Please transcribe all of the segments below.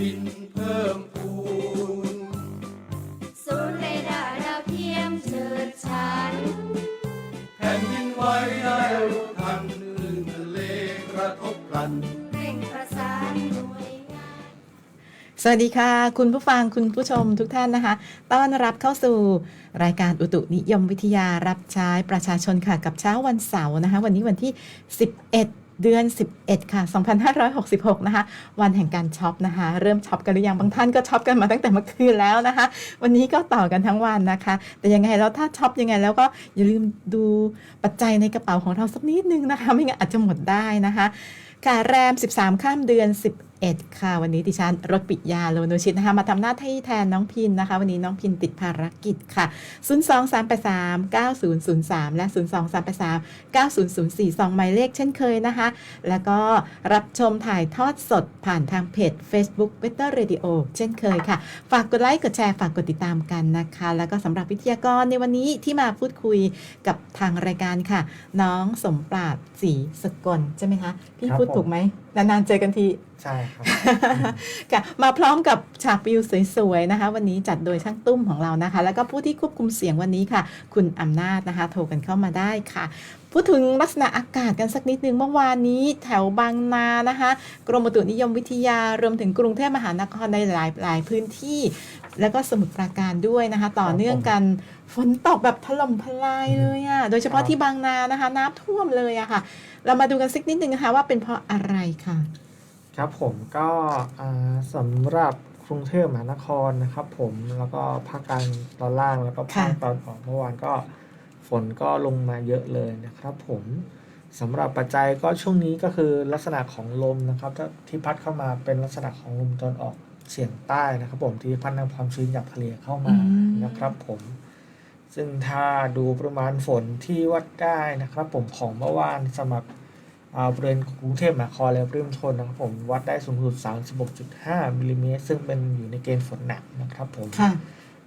ดินเพิ่มพูนศูนย์เรดาร์ดาวเทียมเฉิดฉัน แผ่นดินไหวได้รู้ทันคลื่นทะเลกระทบกัน เร่งประสานหน่วยงาน สวัสดีค่ะ คุณผู้ฟังคุณผู้ชมทุกท่านนะคะ ต้อนรับเข้าสู่รายการอุตุนิยมวิทยารับใช้ประชาชนค่ะ กับเช้าวันเสาร์นะคะ วันนี้วันที่ 11 เดือน 11 ค่ะ 2566 นะคะ วันแห่งการช็อปนะคะ เริ่มช็อปกันหรือยัง บางท่านก็ช็อปกันมาตั้งแต่เมื่อคืนแล้วนะคะ วันนี้ก็ต่อกันทั้งวันนะคะ แต่ยังไงแล้วถ้าช็อปยังไงแล้วก็อย่าลืมดูปัจจัยในกระเป๋าของเราสักนิดนึงนะคะ ไม่งั้นอาจจะหมดได้นะคะ ค่ะ แรม 13 ข้ามเดือน 11 ค่ะ วันนี้ดิฉันรถปิยาโลโนชิตนะคะ มาทำหน้าที่แทนน้องพินนะคะ วันนี้น้องพินติดภารกิจค่ะ 02383 9003 และ 02383 9004 2หมายเลขเช่นเคยนะคะ แล้วก็รับชมถ่ายทอดสดผ่านทางเพจ Facebook Better Radio เช่นเคยค่ะ ฝากกดไลค์กดแชร์ฝากกดติดตามกันนะคะ แล้วก็สำหรับวิทยากรในวันนี้ที่มาพูดคุยกับทางรายการค่ะ น้องสมปราดศรีสกลใช่ไหมคะพี่ครับพูดผมถูกไหมนานๆเจอกันที ใช่ครับค่ะมาพร้อมกับฉากวิวสวยๆนะคะ วันนี้จัดโดยช่างตุ้มของเรานะคะ แล้วก็ผู้ที่ควบคุมเสียงวันนี้ค่ะ คุณอำนาจนะคะ โทรกันเข้ามาได้ค่ะ พูดถึงลักษณะอากาศกันสักนิดนึงเมื่อวานนี้แถวบางนานะคะ กรมอุตุนิยมวิทยารวมถึงกรุงเทพมหานครในหลายหลายพื้นที่ แล้วก็สมุทรปราการด้วยนะคะ ต่อเนื่องกันฝนตกแบบถล่มทลายเลยอะ่ะโดยเฉพาะที่บางนานะคะ น้ำท่วมเลยอะค่ะ เรามาดูกันสักนิดนึงนะคะว่าเป็นเพราะอะไรค่ะ ครับผมก็อ่าสำหรับกรุงเทพมหานครนะครับ ผมแล้วก็ภาคกลางตอนล่างแล้วก็ภาคค่ะตอนออกเมื่อวานก็ฝนก็ลงมาเยอะเลยนะครับ ผมสำหรับปัจจัยก็ช่วงนี้ก็คือลักษณะของลมนะครับถ้าที่พัดเข้ามาเป็นลักษณะของลมตอนออกเฉียงใต้นะครับ ผมที่พัดนำความชื้นจากทะเลเข้ามาอืมนะครับ ผม ซึ่งถ้าดูประมาณฝนที่วัดได้นะครับ ผมของเมื่อวานสำหรับอ่า บริเวณกรุงเทพมหานครและปริมณฑลนะครับผมวัดได้สูงสุด 36.5มิลลิเมตรซึ่งเป็นอยู่ในเกณฑ์ฝนหนักนะครับผมค่ะ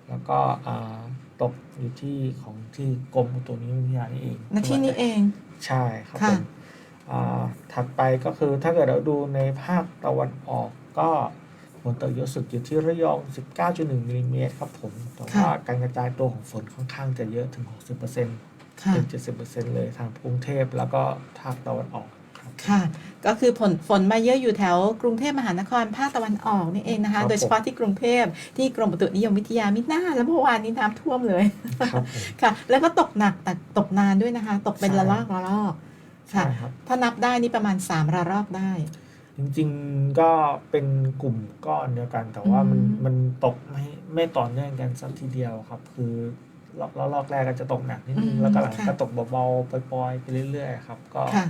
แล้วก็อ่าตกอยู่ที่ของที่กรมอุตุนิยมวิทยานี่เองณที่นี้เองใช่ครับค่ะผมอ่าถัดไปก็คือถ้าเกิดเราดูในภาคตะวันออกก็ฝนตกเยอะสุดอยู่ที่ระยอง 19.1มิลลิเมตรครับผมแต่ว่าการกระจายตัวของฝนค่อนข้างจะเยอะถึง 60%ค่ะถึง70%เลยทางกรุงเทพแล้วก็ภาคตะวันออกครับค่ะ ก็คือฝนฝนมาเยอะอยู่แถวกรุงเทพมหานครภาคตะวันออกนี่เองนะครัคะบโดยเฉพาะที่กรุงเทพที่กรมอุตุนิยมวิทยามิน่าแล้วเมื่อวานนี้น้ำท่วมเลยครับผมค่ะ แล้วก็ตกหนักแต่ตกนานด้วยนะคะ ตกเป็นใช่ระลอกระลอกใช่ค่ะครับถ้านับได้นี่ประมาณ 3 ระลอกได้ จริงๆก็เป็นกลุ่มก้อนเดียวกัน แต่ว่ามันอืมมันตกไม่ไม่ต่อเนื่องกันสักทีเดียวครับ คือ รอบรอบแรกก็จะตกหนักนิดนึงแล้วก็หลังก็ตกเบาๆปล่อยๆไปเรื่อยๆครับ ก็ค่ะ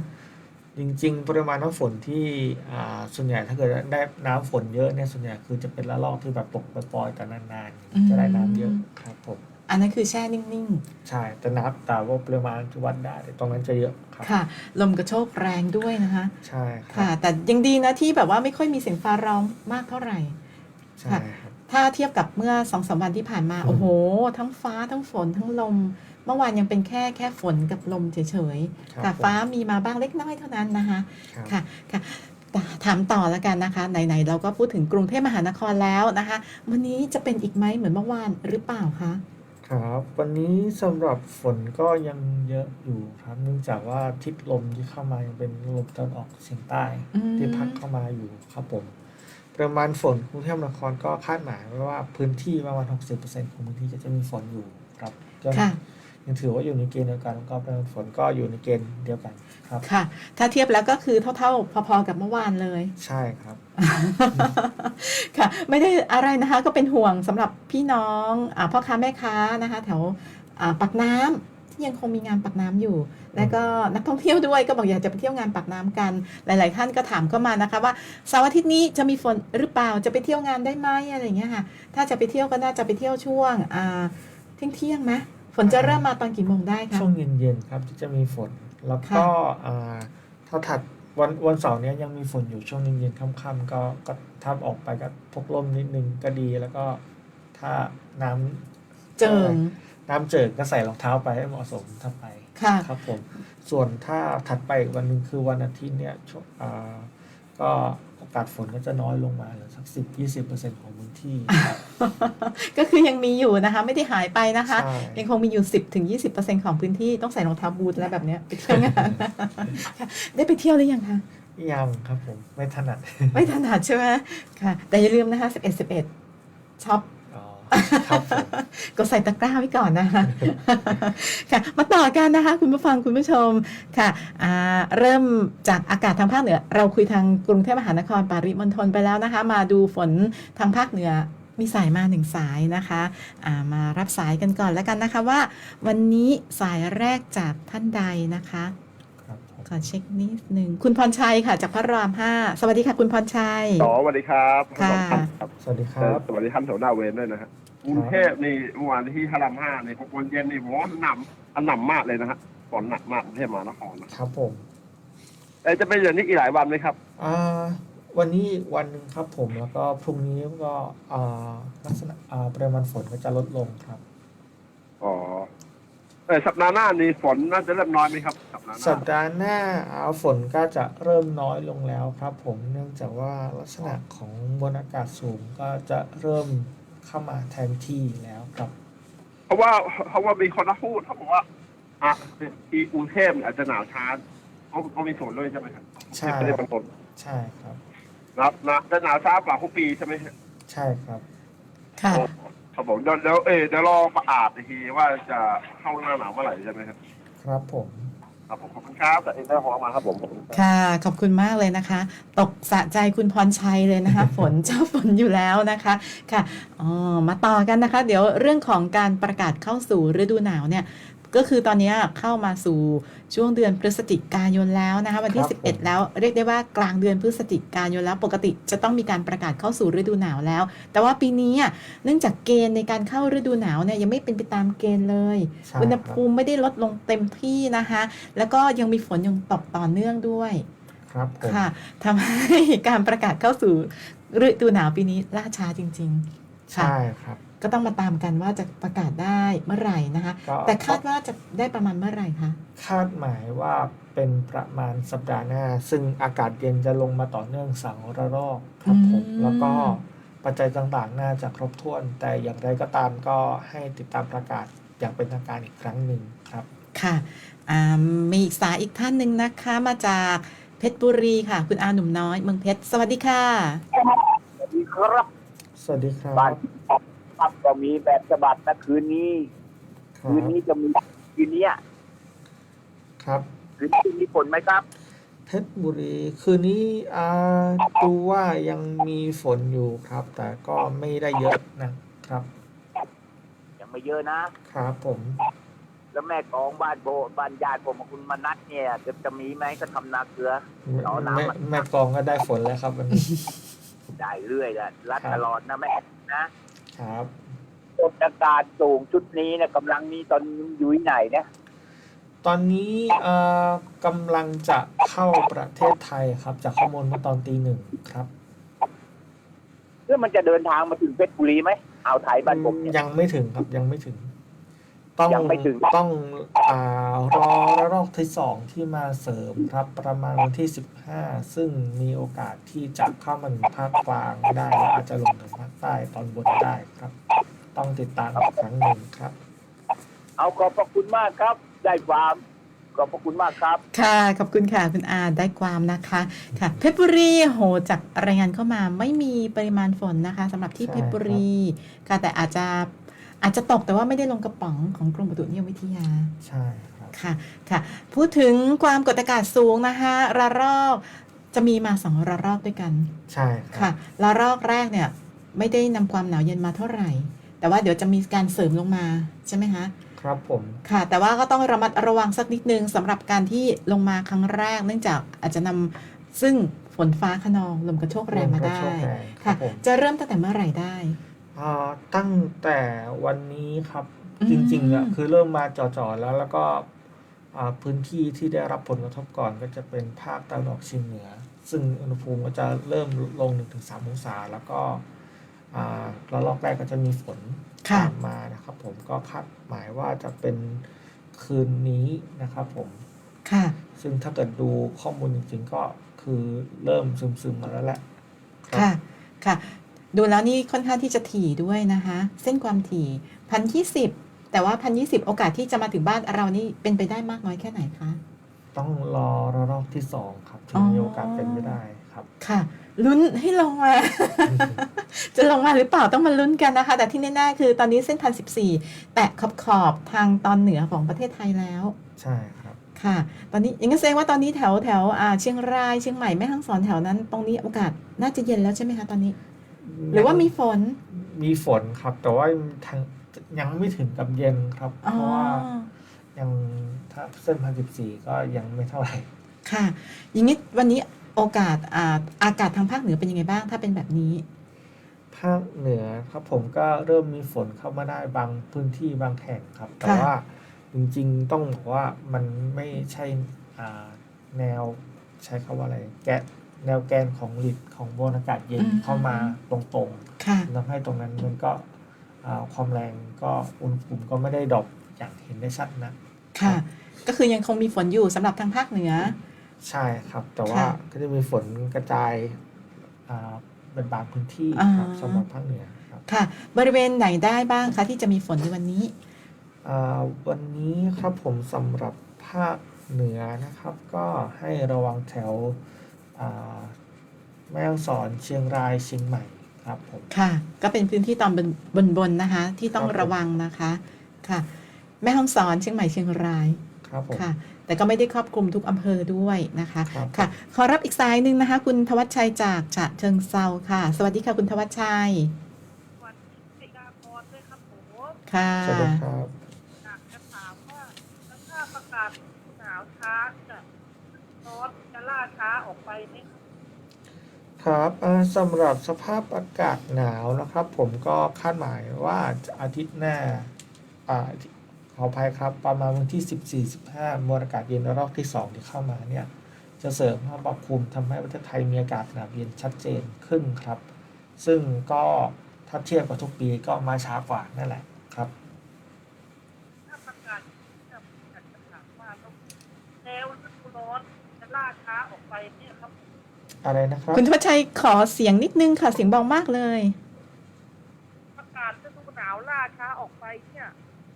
จริง ๆ ปริมาณน้ำฝนที่อ่าส่วนใหญ่ถ้าเกิดได้น้ำฝนเยอะเนี่ยส่วนใหญ่คือจะเป็นระลอกที่แบบตกปล่อยๆแต่นานอืมๆจะได้น้ำเยอะครับผมอันนั้นคือแช่นิ่งใช่แต่นับแต่ว่าปริมาณที่วัดได้ตรงนั้นจะเยอะครับๆค่ะ ลมกระโชกแรงด้วยนะคะ ใช่ครัค่ะบแต่ยังดีนะที่แบบว่าไม่ค่อยมีเสียงฟ้าร้องมากเท่าไหร่ใช่ครับ ถ้าเทียบกับเมื่อสองสามวันที่ผ่านมาอืมโอ้โห ทั้งฟ้าทั้งฝนทั้งลม เมื่อวานยังเป็นแค่แค่ฝนกับลมเฉยครับๆค่ะผมฟ้ามีมาบ้างเล็กน้อยเท่านั้นนะคะครับค่ะค่ะแต่ถามต่อแล้วกันนะคะ ไหนๆเราก็พูดถึงกรุงเทพมหานครแล้วนะคะ วันนี้จะเป็นอีกไหมเหมือนเมื่อวานหรือเปล่าคะครับวันนี้สำหรับฝนก็ยังเยอะอยู่ครับเนื่องจากว่าทิศลมที่เข้ามายังเป็นลมตะวันออกเฉียงใต้อืมที่พัดเข้ามาอยู่ครับผม ประมาณฝนกรุงเทพมหานครก็คาดหมายไว้ว่าพื้นที่ประมาณ 60%ของพื้นที่ก็จะมีฝนอยู่ครับก็ค่ะยังถือว่าอยู่ในเกณฑ์เดียวกันแล้วก็ปริมาณฝนก็อยู่ในเกณฑ์เดียวกันครับค่ะ ถ้าเทียบแล้วก็คือเท่าๆ พอๆกับเมื่อวานเลย ใช่ครับ ค่ะ ไม่ได้อะไรนะคะ ก็เป็นห่วงสำหรับพี่น้องอาพ่อค้าแม่ค้านะคะ แถวอ่าปากน้ำ ที่ยังคงมีงานปากน้ำอยู่ และก็นักท่องเที่ยวด้วยก็บอกอยากจะไปเที่ยวงานปากน้ำกัน หลาย ๆ ท่านก็ถามเข้ามานะคะว่าเสาร์อาทิตย์นี้จะมีฝนหรือเปล่าจะไปเที่ยวงานได้ไหมอะไรอย่างเงี้ยค่ะ ถ้าจะไปเที่ยวก็น่าจะไปเที่ยวช่วงอ่าเที่ยงเที่ยงๆไหมฝนจะเริ่มมาตอนกี่โมงได้คะช่วงเย็นๆครับที่จะมีฝนแล้วก็ค่ะอ่าถ้าถัดวันวันเสาร์เนี้ยยังมีฝนอยู่ช่วงเย็นๆค่ำๆก็ก็ถ้าออกไปก็พกร่มนิดนึงก็ดีแล้วก็ถ้าน้ำเจิง น้ำเจิ่งก็ใส่รองเท้าไปให้เหมาะสมถ้าไปค่ะ ครับผมส่วนถ้าถัดไปอีกวันหนึ่งคือวันอาทิตย์เนี่ยช่วงอ่าก็โอกาสฝนก็จะน้อยลงมาเหลือสักสิบยี่สิบเปอร์เซ็นของพื้นที่ก็คือยังมีอยู่นะคะ ไม่ได้หายไปนะคะ ใช่ ยังคงมีอยู่ 10ถึง20ของพื้นที่ต้องใส่รองเท้าบูทแล้วแบบเนี้ยไปเที่ยวงาน ค่ะได้ไปเที่ยวหรือยังคะ ยังครับผมไม่ถนัด ไม่ถนัดใช่ไหมค่ะ แต่อย่าลืมนะคะ 11 11ช็อปอ๋อ ครับผมก็ใส่ตะกร้าไว้ก่อนนะคะค่ะ มาต่อกันนะคะ คุณผู้ฟังคุณผู้ชมค่ะอ่าเริ่มจากอากาศทางภาคเหนือ เราคุยทางกรุงเทพมหานครปริมณฑลไปแล้วนะคะ มาดูฝนทางภาคเหนือมีสายมาหนึ่งสายนะคะมารับสายกันก่อนแล้วกันนะคะว่า วันนี้สายแรกจากท่านใดนะคะ ขอเช็คนิดหนึ่งคุณพรชัยค่ะ จากพระรามห้าสวัสดีค่ะ คุณพรชัยต่อสวัสดีครับค่ะ ครับสวัสดีคเอ่รัอบ สวัสดีท่านแถวหน้าเวรด้วยนะฮะกรุงเทพนี่เมื่อวานที่พระรามห้านี่พอวันเย็นนี่ผมว่าหนำอันหนำมากเลยนะฮะฝนหนักมากกรุงเทพมหานครนะครับผมแต่จะเป็นอย่างนี้อีกหลายวันไหมครับ อ่าวันนี้อีกวันหนึ่งครับผมแล้วก็พรุ่งนี้ก็อ่าลักษณะอ่าปริมาณฝนก็จะลดลงครับ อ๋อ เออสัปดาห์หน้านี่ฝนน่าจะเริ่มน้อยไหมครับสัปดาห์หน้าสัปดาห์หน้าอ่าฝนก็จะเริ่มน้อยลงแล้วครับ ผมเนื่องจากว่าลักษณะของมวลอากาศสูงก็จะเริ่มเข้ามาแทนที่แล้วครับ เพราะว่าเพราะว่ามีคนพูดเขาบอกว่าอะที่กรุงเทพอาจจะหนาวช้าเขาเขามีส่วนด้วยใช่ไหมครับใช่ไม่ได้เป็นคนใช่ครับนะนะจะหนาวช้ากว่าทุกปีใช่ไหมฮะใช่ครับ ค่ะโอ้ ครับผมเดี๋ยวเดี๋ยวเออเดี๋ยวรอประกาศอีกทีว่าจะเข้าหน้าหนาวเมื่อไหร่ใช่ไหมครับครับผม ครับผมขอบคุณครับแต่เองได้ของมาครับผมค่ะ ขอบคุณมากเลยนะคะ ตกสะใจคุณพรชัยเลยนะคะ ฝนเจ้าฝนอยู่แล้วนะคะค่ะอ๋อมาต่อกันนะคะ เดี๋ยวเรื่องของการประกาศเข้าสู่ฤดูหนาวเนี่ย ก็คือตอนนี้เข้ามาสู่ช่วงเดือนพฤศจิกายนแล้วนะคะวันที่ครับผม11 แล้วเรียกได้ว่ากลางเดือนพฤศจิกายนแล้วปกติจะต้องมีการประกาศเข้าสู่ฤดูหนาวแล้ว แต่ว่าปีนี้อะเนื่องจากเกณฑ์ในการเข้าฤดูหนาวเนี่ยยังไม่เป็นไปตามเกณฑ์เลยใช่อุณหครับภูมิไม่ได้ลดลงเต็มที่นะคะแล้วก็ยังมีฝนยังตกต่อเนื่องด้วยครับผมค่ะทำให้การประกาศเข้าสู่ฤดูหนาวปีนี้ล่าช้าจริงๆค่ะใช่ครับ ก็ต้องมาตามกันว่าจะประกาศได้เมื่อไหร่นะคะ ก็แต่คาดว่าจะได้ประมาณเมื่อไหร่คะ คาดหมายว่าเป็นประมาณสัปดาห์หน้า ซึ่งอากาศเย็นจะลงมาต่อเนื่องสองระลอกครับผมอืม แล้วก็ปัจจัยต่างๆ น่าจะครบถ้วน แต่อย่างไรก็ตามก็ให้ติดตามประกาศอย่างเป็นทางการอีกครั้งหนึ่งครับ ค่ะอ่ามีอีกสายอีกท่านหนึ่งนะคะมาจากเพชรบุรีค่ะ คุณอาหนุ่มน้อยเมืองเพชร สวัสดีค่ะ สวัสดีครับ สวัสดีครับ บ้าน ครับ ก็มีแบบฉบับนะคืนนี้ ครัคืนบนี้จะมีคืนเนี้ยครับ คืนนี้มีฝนไหมครับ เพชรบุรีคืนนี้อ่าดูว่ายังมีฝนอยู่ครับ แต่ก็ไม่ได้เยอะนะครับ ยังไม่เยอะนะ ครับผม แล้วแม่กองบ้านโบบ้านญาติผมกับคุณมนัทเนี่ยจะจะมีไหมก็ทำนาเกลือ เอาน้ำแม่มา แม่กองก็ได้ฝนแล้วครับวันนี้ ได้เรื่อยแหละรัดครับตลอดนะแม่นะ ครับกดอากาศสูงชุดนี้นะกำลังนี้ตอนอยู่ที่ไหนเนี่ยตอนนี้เอ่อกำลังจะเข้าประเทศไทยครับ จากข้อมูลเมื่อตอนตีหนึ่งครับเพื่อมันจะเดินทางมาถึงเพชรบุรีไหมอ่าวไทยบ้านผมเนี่ยยังไม่ถึงครับยังไม่ถึง ต้องยังไม่ถึง ต้องอ่ารอระลอกที่สองที่มาเสริมครับประมาณวันที่สิบห้าซึ่งมีโอกาสที่จะเข้ามาถึงภาคกลางได้และอาจจะลงถึงภาคใต้ตอนบนได้ครับ ต้องติดตามอีกครั้งหนึ่งครับ เอาขอบพระคุณมากครับ ได้ความขอบพระคุณมากครับ ค่ะขอบคุณค่ะคุณอาได้ความนะคะค่ะเพชรบุรีโหจากรายงานเข้ามาไม่มีปริมาณฝนนะคะสำหรับที่ใช่เพชรบุรีค่ะแต่อาจจะ อาจจะตกแต่ว่าไม่ได้ลงกระป๋องของกรมอุตุนิยมวิทยา ใช่ครับ ค่ะ ค่ะ พูดถึงความกดอากาศสูงนะคะระลอกจะมีมาสองระลอกด้วยกัน ใช่ครัค่ะบ ระลอกแรกเนี่ยไม่ได้นำความหนาวเย็นมาเท่าไหร่ แต่ว่าเดี๋ยวจะมีการเสริมลงมาใช่ไหมคะ ครับผม ค่ะ แต่ว่าก็ต้องระมัดระวังสักนิดนึงสำหรับการที่ลงมาครั้งแรก เนื่องจากอาจจะนำซึ่งฝนฟ้าขนองลมกระโชกแรงมาได้ลมกระโชกแรงครัค่ะ บผม จะเริ่มตั้งแต่เมื่อไหร่ได้ อ่าตั้งแต่วันนี้ครับอืม จริงๆอะคือเริ่มมาจ่อๆแล้ว แล้วก็อ่าพื้นที่ที่ได้รับผลกระทบก่อนก็จะเป็นภาคตะวันออกเฉียงเหนือ ซึ่งอุณหภูมิก็จะเริ่มลง 1-3 องศา แล้วก็อ่าระลอกแรกก็จะมีฝนค่ะ ตามมานะครับผมก็คาดหมายว่าจะเป็นคืนนี้นะครับผม ค่ะ ซึ่งถ้าเกิดดูข้อมูลจริงๆก็คือเริ่มซึมๆมาแล้วแหละครับ ค่ะ ค่ะ ดูแล้วนี่ค่อนข้างที่จะถี่ด้วยนะคะ เส้นความถี่พันยี่สิบแต่ว่าพันยี่สิบโอกาสที่จะมาถึงบ้านเรานี่เป็นไปได้มากน้อยแค่ไหนคะ ต้องรอระลอกที่สองครับถึงมีโอกาสเป็นไปได้ครับค่ะลุ้นให้ลงมา จะลงมาหรือเปล่าต้องมาลุ้นกันนะคะ แต่ที่แน่ๆคือตอนนี้เส้นพันสิบสี่แตะขอบขอบๆทางตอนเหนือของประเทศไทยแล้ว ใช่ครับค่ะ ตอนนี้อย่างนั้นแสดงว่าตอนนี้แถวแถวอ่าเชียงรายเชียงใหม่แม่ฮ่องสอนแถวนั้น ตรงนี้โอกาสน่าจะเย็นแล้วใช่ไหมคะตอนนี้ หรือว่ามีฝน มีฝนครับ แต่ว่าทางยังไม่ถึงกับเย็นครับ เพอ๋อราะว่ายังถ้าเส้นพันสิบสี่ก็ยังไม่เท่าไหร่ ค่ะ อย่างนี้วันนี้โอกาสอ่าอากาศทางภาคเหนือเป็นยังไงบ้าง ถ้าเป็นแบบนี้ ภาคเหนือครับผมก็เริ่มมีฝนเข้ามาได้บางพื้นที่บางแห่งครับ แต่ค่ะว่าจริงๆต้องบอกว่ามันไม่ใช่อ่าแนวใช้คำว่าอะไรแกะ แนวแกนของหลิดของมวลอากาศเย็นเข้ามาตรงค่ะ ๆทำให้ตรงนั้นมันก็อ่าความแรงก็อุณหภูมิก็ไม่ได้ดรอปอย่างเห็นได้ชัดนะ ค่ะ ก็คือยังคงมีฝนอยู่สำหรับทางภาคเหนือ ใช่ครับ แต่ว่าค่ะก็จะมีฝนกระจายอ่าเป็นบางพื้นที่ครับอ่า สำหรับภาคเหนือครับค่ะ บริเวณไหนได้บ้างคะที่จะมีฝนในวันนี้ อ่าวันนี้ครับผมสำหรับภาคเหนือนะครับ ก็ให้ระวังแถวอ่า แม่ฮ่องสอนเชียงรายเชียงใหม่ครับผมค่ะ ก็เป็นพื้นที่ตอนบนบนบนนะคะ ที่ต้องครับผมระวังนะคะค่ะ แม่ฮ่องสอนเชียงใหม่เชียงรายครับผมค่ะ แต่ก็ไม่ได้ครอบคลุมทุกอำเภอด้วยนะคะครับค่ะขอรับอีกสายหนึ่งนะคะ คุณทวัชชัยจากฉะเชิงเซาค่ะ สวัสดีค่ะคุณทวัชชัยวันสิกาพรด้วยครับผมค่ะสวัสดีครับ อยากจะถามว่าถ้าประกาศหนาวช้าจะร้อนจะล่าช้าออกไปไหมครับสำหรับสภาพอากาศหนาวนะครับ ผมก็คาดหมายว่าอาทิตย์หน้าอ่าขออภัยครับ ประมาณวันที่ 14-15มวลอากาศเย็นรอกที่ 2 ที่เข้ามาเนี่ย จะเสริมภาปกคลุมทำให้ประเทศไทยมีอากาศหนาวเย็นชัดเจนขึ้นครับ ซึ่งก็ถ้าเทียบกับทุกปีก็มาช้ากว่านั่นแหละครับ ถ้าประกาศจะอยากจะถามว่าแล้วฤดูร้อนจะล่าช้าออกไปเนี่ยครับ อะไรนะครับ คุณทวัชชัยขอเสียงนิดนึงค่ะ เสียงเบามากเลย ประกาศฤดูหนาวล่าช้าออกไปเนี่ย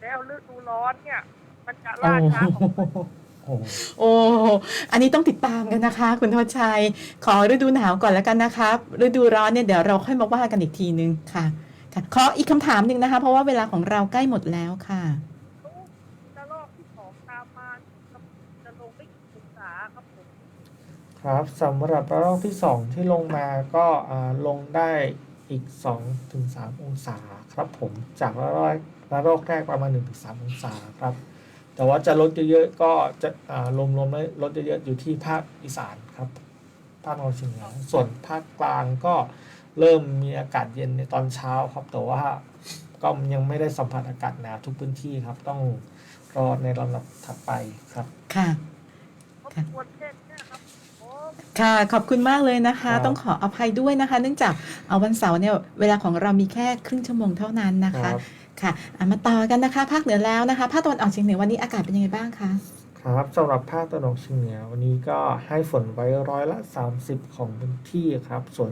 แล้วฤดูร้อนเนี่ย มันจะโอ้ล่าช้าออกไปโหโอ้อันนี้ต้องติดตามกันนะคะ คุณทวัชชัย ขอฤดูหนาวก่อนแล้วกันนะครับฤดูร้อนเนี่ยเดี๋ยวเราค่อยมาว่ากันอีกทีนึงค่ะค่ะขออีกคำถามหนึ่งนะคะ เพราะว่าเวลาของเราใกล้หมดแล้วค่ะจะรอบที่สองตามมาครับจะลงไม่กี่องศาครับผม ครับสำหรับระลอกที่ 2 ที่ลงมาก็ลงได้อีก 2-3 องศาครับผมจากระลอกระลอกแรกประมาณ 1-3 องศาครับ แต่ว่าจะลดเยอะๆก็จะลมลมไม่ลดเยอะๆอยู่ที่ภาคอีสานครับภาคตะวันออกเฉียงเหนือส่วนภาคกลางก็เริ่มมีอากาศเย็นในตอนเช้าครับ แต่ว่าก็ยังไม่ได้สัมผัสอากาศหนาวทุกพื้นที่ครับ ต้องรอในลำดับถัดไปครับ ค่ะรบกวนเช่นเนี่ยครับผม ค่ะ ขอบคุณมากเลยนะคะครับต้องขออภัยด้วยนะคะ เนื่องจากเอาวันเสาร์เนี่ยเวลาของเรามีแค่ครึ่งชั่วโมงเท่านั้นนะคคะรับค่ะอะมาต่อกันนะคะ ภาคเหนือแล้วนะคะ ภาคตะวันออกเฉียงเหนือวันนี้อากาศเป็นยังไงบ้างคะครับสำหรับภาคตะวันออกเฉียงเหนือวันนี้ก็ให้ฝนไว้ร้อยละ 30 ของพื้นที่ครับส่วน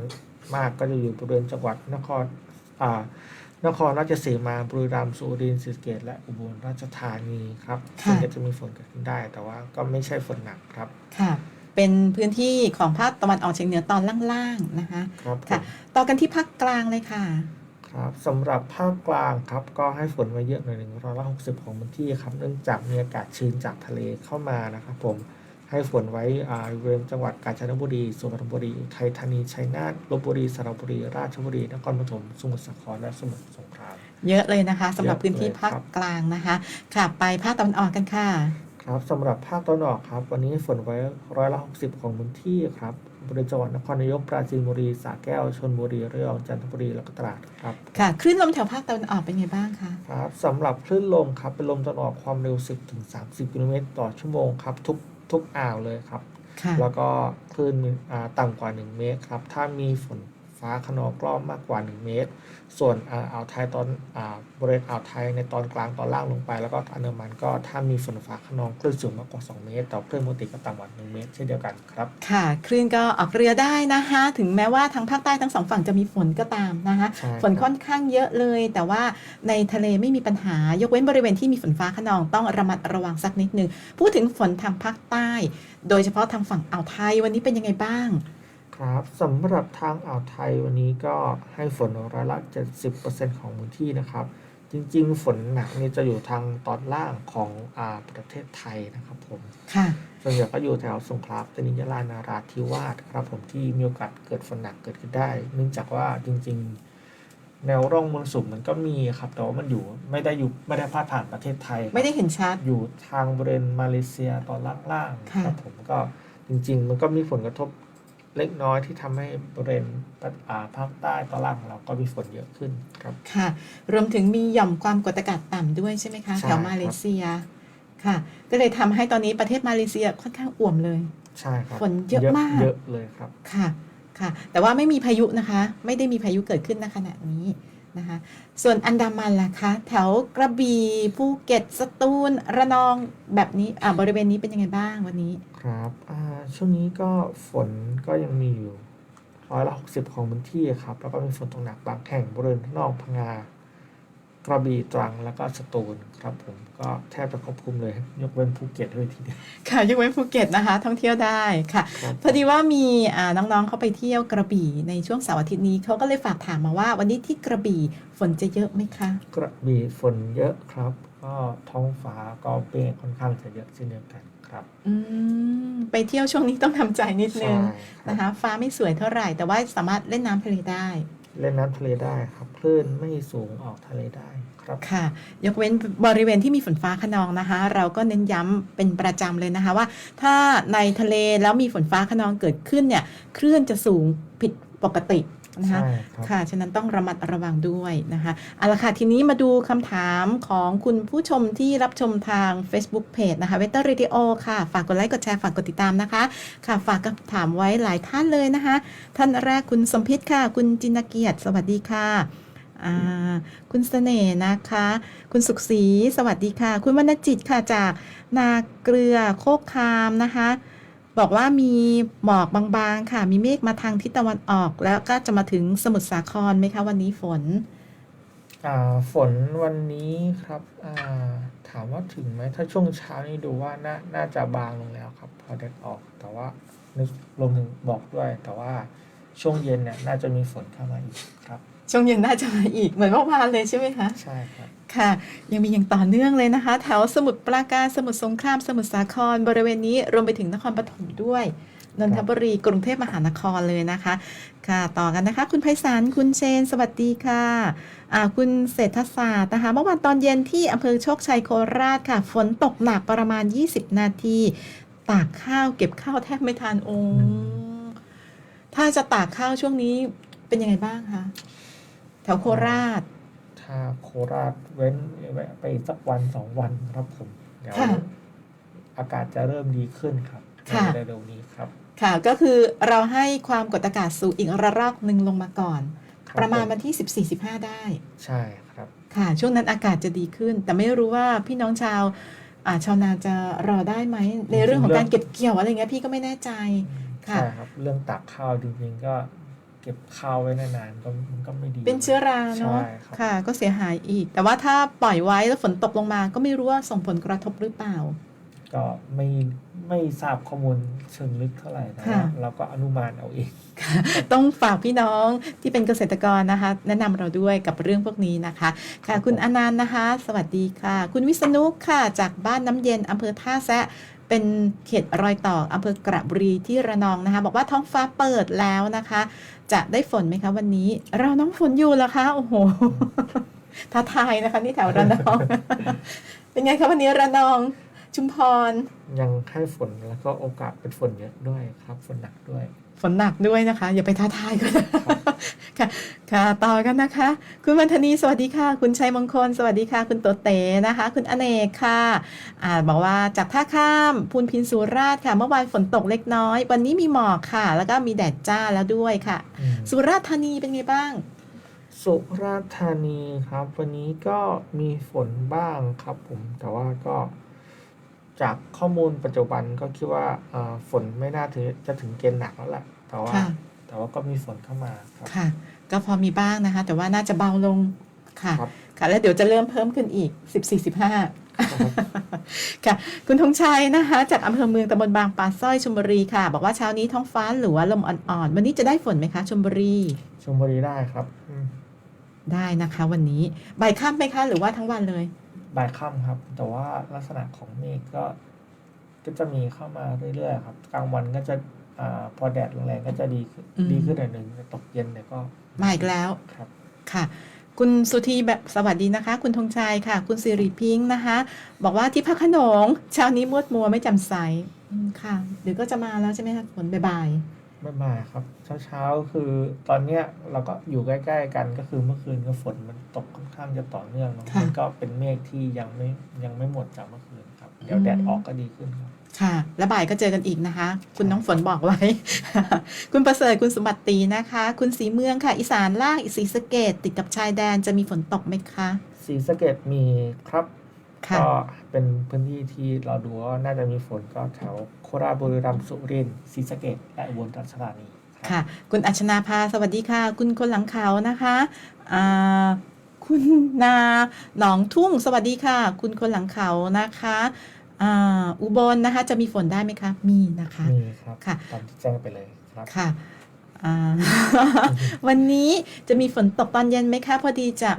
มากก็จะอยู่บริเวณจังหวัดนครอ่านครราชสีมาบุรีรัมย์สุรินทร์ศรีสะเกษและอุบลราชธานีครับค่ะซึ่งก็จะมีฝนเกิดขึ้นได้ แต่ว่าก็ไม่ใช่ฝนหนักครับค่ะ เป็นพื้นที่ของภาคตะวันออกเฉียงเหนือตอนล่างๆนะคะครับผมค่ะ ต่อกันที่ภาคกลางเลยค่ะ ครับสำหรับภาคกลางครับก็ให้ฝนไว้เยอะหน่อยหนึ่งร้อยละหกสิบของพื้นที่ครับเนื่องจากมีอากาศชื้นจากทะเลเข้ามานะครับผมให้ฝนไว้อ่าบริเวณจังหวัดกาญจนบุรี สุพรรณบุรีอุทัยธานี ชัยนาท ลบบุรี สระบุรี ราชบุรี นครปฐม สมุทรสาคร และสมุทรสงคราม เยอะเลยนะคะสำหรับเยอะพื้นที่เลยภาคครับกลางนะคะ ค่ะ ไปภาคตะวันออกกันค่ะ ครับสำหรับภาคตะวันออกครับ วันนี้ฝนไว้ร้อยละหกสิบของพื้นที่ครับบริเวณจังหวัดนครนายกปราจีนบุรีสระแก้วชลบุรีระยองจันทบุรีแล้วก็ตราดครับค่ะคลื่นลมแถวภาคตะวันออกเป็นไงบ้างคะครับสำหรับคลื่นลมครับเป็นลมตะวันออกความเร็ว 10ถึง30กิโลเมตรต่อชั่วโมงครับทุกทุกอ่าวเลยครับค่ะแล้วก็คลื่นมีอ่าต่ำกว่า 1 เมตรครับ ถ้ามีฝน ฟ้าขนองกล้อมมากกว่า 1 เมตร ส่วนอ่าอ่าวไทยตอนอ่าบริเวณอ่าวไทยในตอนกลางตอนล่างลงไป แล้วก็อันดามันก็ถ้ามีฝนฟ้าขนองคลื่นสูงมากกว่า 2 เมตรแต่คลื่นปกติก็ต่ำกว่า1เมตร เช่นเดียวกันครับ ค่ะ คลื่นก็ออกเรือได้นะคะ ถึงแม้ว่าทางภาคใต้ทั้งสองฝั่งจะมีฝนก็ตามนะคะใช่ครับฝนค่อนข้างเยอะเลย แต่ว่าในทะเลไม่มีปัญหายกเว้นบริเวณที่มีฝนฟ้าขนองต้องระมัดระวังสักนิดนึงพูดถึงฝนทางภาคใต้ โดยเฉพาะทางฝั่งอ่าวไทยวันนี้เป็นยังไงบ้าง ครับสำหรับทางอ่าวไทยวันนี้ก็ให้ฝนร้อยละ 70%ของพื้นที่นะครับ จริงๆ ฝนหนักนี่จะอยู่ทางตอนล่างของอาประเทศไทยนะครับผมค่ะ ส่วนใหญ่ก็อยู่แถวสงขลาตนิยาลานาราธิวาสครับผมที่มีโอกาสเกิดฝนหนักเกิดขึ้นได้ เนื่องจากว่าจริง ๆ แนวร่องมรสุมมันก็มีครับ แต่ว่ามันอยู่ไม่ได้อยู่ไม่ได้พาดผ่านประเทศไทยครับไม่ได้เห็นชัด อยู่ทางบริเวณมาเลเซียตอนล่างๆค่ะ ครับผมก็จริง ๆ มันก็มีผลกระทบ เล็กน้อยที่ทำให้บริเวณอ่าภาคใต้ตอนล่างของเราก็มีฝนเยอะขึ้นครับค่ะ รวมถึงมีหย่อมความกดอากาศต่ำด้วยใช่ไหมคะใช่แถวมาเลเซียค่ะ ก็เลยทำให้ตอนนี้ประเทศมาเลเซียค่อนข้างอ่วมเลยใช่ครับฝนเยอะมากเยอะเลยครับค่ะค่ะ แต่ว่าไม่มีพายุนะคะ ไม่ได้มีพายุเกิดขึ้นณขณะนี้ นะคะ ส่วนอันดามันล่ะคะ แถวกระบี่ภูเก็ตสตูลระนองแบบนี้อ่าบริเวณนี้เป็นยังไงบ้างวันนี้ ครับอ่าช่วงนี้ก็ฝนก็ยังมีอยู่ร้อยละหกสิบของพื้นที่ครับ แล้วก็มีฝนตกหนักบางแห่งบริเวณนอกพังงา กระบี่ตรังแล้วก็สตูลครับผมก็แทบจะครอบคลุมเลย ยกเว้นภูเก็ตด้วยทีเดียวค่ะ ยกเว้นภูเก็ตนะคะ ท่องเที่ยวได้ค่ะครับพอดีว่ามีอ่าน้องๆเขาไปเที่ยวกระบี่ในช่วงเสาร์อาทิตย์นี้เขาก็เลยฝากถามมาว่า วันนี้ที่กระบี่ฝนจะเยอะไหมคะ กระบี่ฝนเยอะครับ ก็ท้องฟ้าก็เมฆค่อนข้างจะเยอะเช่นเดียวกันครับอืมไปเที่ยวช่วงนี้ต้องทำใจนิดนึใช่งครับนะคะ ฟ้าไม่สวยเท่าไหร่ แต่ว่าสามารถเล่นน้ำทะเลได้ เล่นน้ำทะเลได้ครับคลื่นไม่สูงออกทะเลได้ครับค่ะ ยกเว้นบริเวณที่มีฝนฟ้าขนองนะคะ เราก็เน้นย้ำเป็นประจำเลยนะคะว่า ถ้าในทะเลแล้วมีฝนฟ้าขนองเกิดขึ้นเนี่ยคลื่นจะสูงผิดปกติ นะคะใช่ครับค่ะ ฉะนั้นต้องระมัดระวังด้วยนะคะเอาละค่ะ ทีนี้มาดูคำถามของคุณผู้ชมที่รับชมทาง Facebook Page นะคะเวทเตอร์เรดิโอค่ะ ฝากกดไลค์ กดแชร์ ฝากกดติดตามนะคะ ค่ะ ฝากคำถามไว้หลายท่านเลยนะคะ ท่านแรกคุณสมพิษค่ะ คุณจินเกียรติ สวัสดีค่ะอ่าคุณเสน่ห์นะคะ คุณสุขศรีสวัสดีค่ะ คุณวรรณจิตค่ะจากนาเกลือโคกคามนะคะ บอกว่ามีหมอกบางๆ ค่ะ มีเมฆมาทางทิศตะวันออกแล้วก็จะมาถึงสมุทรสาครไหมคะ วันนี้ฝน อ่าฝนวันนี้ครับอ่าถามว่าถึงไหมถ้าช่วงเช้านี่ดูว่าน่าน่าจะบางลงแล้วครับ พอแดดออกแต่ว่านึกลมถึงบอกด้วย แต่ว่าช่วงเย็นเนี่ยน่าจะมีฝนเข้ามาอีกครับ ช่วงเย็นน่าจะมาอีกเหมือนเมื่อวานเลยใช่ไหมคะใช่ครับค่ะ ยังมีอย่างต่อเนื่องเลยนะคะ แถวสมุทรปราการสมุทรสงครามสมุทรสาครบริเวณนี้รวมไปถึงนครปฐมด้วยนนทบุรีกรุงเทพมหานครเลยนะคะ ค่ะ ต่อกันนะคะ คุณไพศาลคุณเชน สวัสดีค่ะอ่าคุณเศรษฐศาสตร์นะคะเมื่อวานตอนเย็นที่อำเภอโชคชัยโคราชค่ะ ฝนตกหนักประมาณ 20 นาที ตากข้าวเก็บข้าวแทบไม่ทันโอ้ถ้าจะตากข้าวช่วงนี้เป็นยังไงบ้างคะแถวโคราช ถ้าโคราชเว้นแวะไปอีกสักวันสองวันครับผมเดี๋ยวค่ะอากาศจะเริ่มดีขึ้นครับค่ะ ในเร็วๆนี้ครับค่ะ ก็คือเราให้ความกดอากาศสูงอีกระลอกหนึ่งลงมาก่อนครับประมาณผมวันที่ 14-15 ได้ ใช่ครับ ค่ะ ช่วงนั้นอากาศจะดีขึ้น แต่ไม่รู้ว่าพี่น้องชาวอ่าชาวนาจะรอได้ไหม ในเรื่องของการเก็บเกี่ยวอะไรเงี้ยพี่ก็ไม่แน่ใจ ค่ะ ใช่ครับ เรื่องตากข้าวจริงๆก็เก็บข้าวไว้นานๆก็มันก็ไม่ดี เป็นเชื้อราเนาะใช่ครับค่ะ ก็เสียหายอีก แต่ว่าถ้าปล่อยไว้แล้วฝนตกลงมา ก็ไม่รู้ว่าส่งผลกระทบหรือเปล่า ก็ไม่ไม่ทราบข้อมูลเชิงลึกเท่าไหร่แต่ค่ะว่าเราก็อนุมานเอาเองต้องฝากพี่น้องที่เป็นเกษตรกรนะคะ แนะนำเราด้วยกับเรื่องพวกนี้นะคะค่ะคุณอนันต์นะคะ สวัสดีค่ะ คุณวิษณุค่ะ จากบ้านน้ำเย็นอำเภอท่าแซะเป็นเขตรอยต่ออำเภอกระบุรีที่ระนองนะคะ บอกว่าท้องฟ้าเปิดแล้วนะคะ จะได้ฝนไหมคะวันนี้ เราน้องฝนอยู่แล้วคะโอ้โหท้าทายนะคะ นี่แถวระนอง เป็นไงคะวันนี้ระนอง ชุมพร ยังให้ฝนแล้วก็โอกาสเป็นฝนเยอะด้วยครับ ฝนหนักด้วย ฝนหนักด้วยนะคะ อย่าไปท้าทายกันค่ะค่ะต่อกันนะคะ คุณวันธนีสวัสดีค่ะ คุณชัยมงคล สวัสดีค่ะ คุณโตเต๋นะคะ คุณอเนกค่ะอ่าบอกว่าจากท่าข้ามพูนพินสุราษฎร์ค่ะ เมื่อวานฝนตกเล็กน้อย วันนี้มีหมอกค่ะ แล้วก็มีแดดจ้าแล้วด้วยค่ะอืมสุราษฎร์ธานีเป็นไงบ้าง สุราษฎร์ธานีครับ วันนี้ก็มีฝนบ้างครับผมแต่ว่าก็ จากข้อมูลปัจจุบันก็คิดว่าเอ่อฝนไม่น่าถึงจะถึงเกณฑ์หนักแล้วแหละแต่ว่าค่ะแต่ว่าก็มีฝนเข้ามาครับค่ะ ก็พอมีบ้างนะคะ แต่ว่าน่าจะเบาลงค่ะครับค่ะ แล้วเดี๋ยวจะเริ่มเพิ่มขึ้นอีก 14 15 ค่ะ คุณธงชัยนะคะ จากอำเภอเมืองตำบลบางปลาสร้อยชลบุรีค่ะ บอกว่าเช้านี้ท้องฟ้าหรือว่าลมอ่อนๆ วันนี้จะได้ฝนไหมคะชลบุรีชลบุรีได้ครับอืมได้นะคะ วันนี้บ่ายค่ำไหมคะ หรือว่าทั้งวันเลย บ่ายค่ำครับ แต่ว่าลักษณะของเมฆก็ก็จะมีเข้ามาเรื่อยๆครับกลางวันก็จะอาพอแดดแรงๆก็จะดีขึ้นอืม ดีขึ้นหน่อยหนึ่งแต่ตกเย็นเนี่ยก็มาอีกแล้วครับ ค่ะ คุณสุธีแบบสวัสดีนะคะ คุณธงชัยค่ะ คุณสิริพิงค์นะคะ บอกว่าที่พระโขนงเช้านี้มืดมัวไม่แจำใสอืมค่ะเดี๋ยวก็จะมาแล้วใช่ไหมคะฝนบ่าย ไม่มาครับ เช้าๆคือตอนเนี้ยเราก็อยู่ใกล้ ๆ กันก็คือเมื่อคืนก็ฝนมันตกค่อนข้างจะต่อเนื่องเนอะมันก็เป็นเมฆที่ยังไม่ยังไม่หมดจากเมื่อคืนครับ เดี๋ยวแดดออกก็ดีขึ้นครับๆค่ะ แล้วบ่ายก็เจอกันอีกนะคะ คุณน้องฝนบอกไว้ คุณประเสริฐคุณสมบัติตีนะคะ คุณสีเมืองค่ะ อีสานล่างอีสีสะเกตติดกับชายแดนจะมีฝนตกไหมคะ สีสะเกดมีครับค่ะ ก็เป็นพื้นที่ที่เราดูว่าน่าจะมีฝนก็แถวโคราชบุรีรัมย์สุรินทร์ศรีสะเกดและอุบลราชธานีครับค่ะ คุณอัชนาภาสวัสดีค่ะ คุณคนหลังเขานะคะอ่าคุณนาหนองทุ่งสวัสดีค่ะ คุณคนหลังเขานะคะอ่าอุบลนะคะ จะมีฝนได้ไหมคะ มีนะคะมีครับค่ะตามที่แจ้งไปเลยครับค่ะอ่าวันนี้จะมีฝนตกตอนเย็นไหมคะ พอดีจะ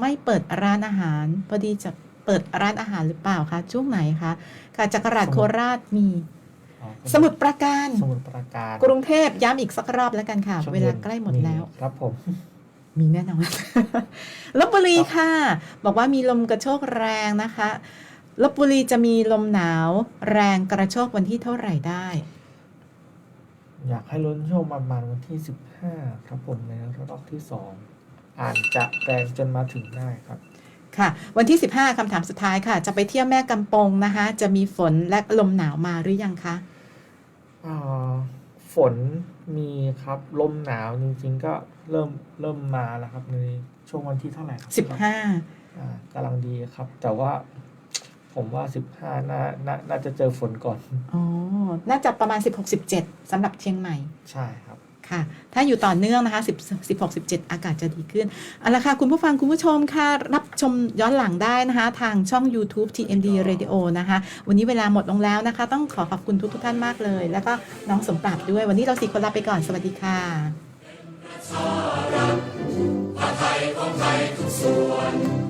ไม่เปิดร้านอาหาร พอดีจะ เปิดร้านอาหารหรือเปล่าคะช่วงไหนคะค่ะจักรราชโคราชมีอ๋อสมุทรปราการสมุทรปราการกรุงเทพย้ำอีกสักรอบแล้วกันค่ะช่งเวลาใกล้หมดแล้ว ครับผมมีแน่นอนลบบุรีค่ะ บอกว่ามีลมกระโชกแรงนะคะลบบุรีจะมีลมหนาวแรงกระโชกวันที่เท่าไหร่ได้ อยากให้ลุ้นช่วงประมาณวันที่ 15 ครับผมในระลอกที่ 2 อาจจะแรงจนมาถึงได้ครับ ค่ะ วันที่ 15คำถามสุดท้ายค่ะ จะไปเที่ยวแม่กำปงนะคะ จะมีฝนและลมหนาวมาหรือยังคะอ่าฝนมีครับลมหนาวจริงๆก็เริ่มเริ่มมาแล้วครับในช่วงวันที่เท่าไหร่ครับ15อ่ากำลังดีครับ แต่ว่าผมว่า15น่าน่าน่าจะเจอฝนก่อนอ๋อน่าจะประมาณ16-17สำหรับเชียงใหม่ ใช่ครับ ค่ะ ถ้าอยู่ต่อเนื่องนะคะ10 16 17 อากาศจะดีขึ้นเอาละค่ะ คุณผู้ฟังคุณผู้ชมค่ะ รับชมย้อนหลังได้นะคะ ทางช่อง YouTube TMD Radio นะคะ วันนี้เวลาหมดลงแล้วนะคะ ต้องขอขอบคุณทุกทท่านมากเลย แล้วก็น้องสมปราบด้วย วันนี้เราสี่คนลาไปก่อน สวัสดีค่ะะไทยของไทยทุกส่วน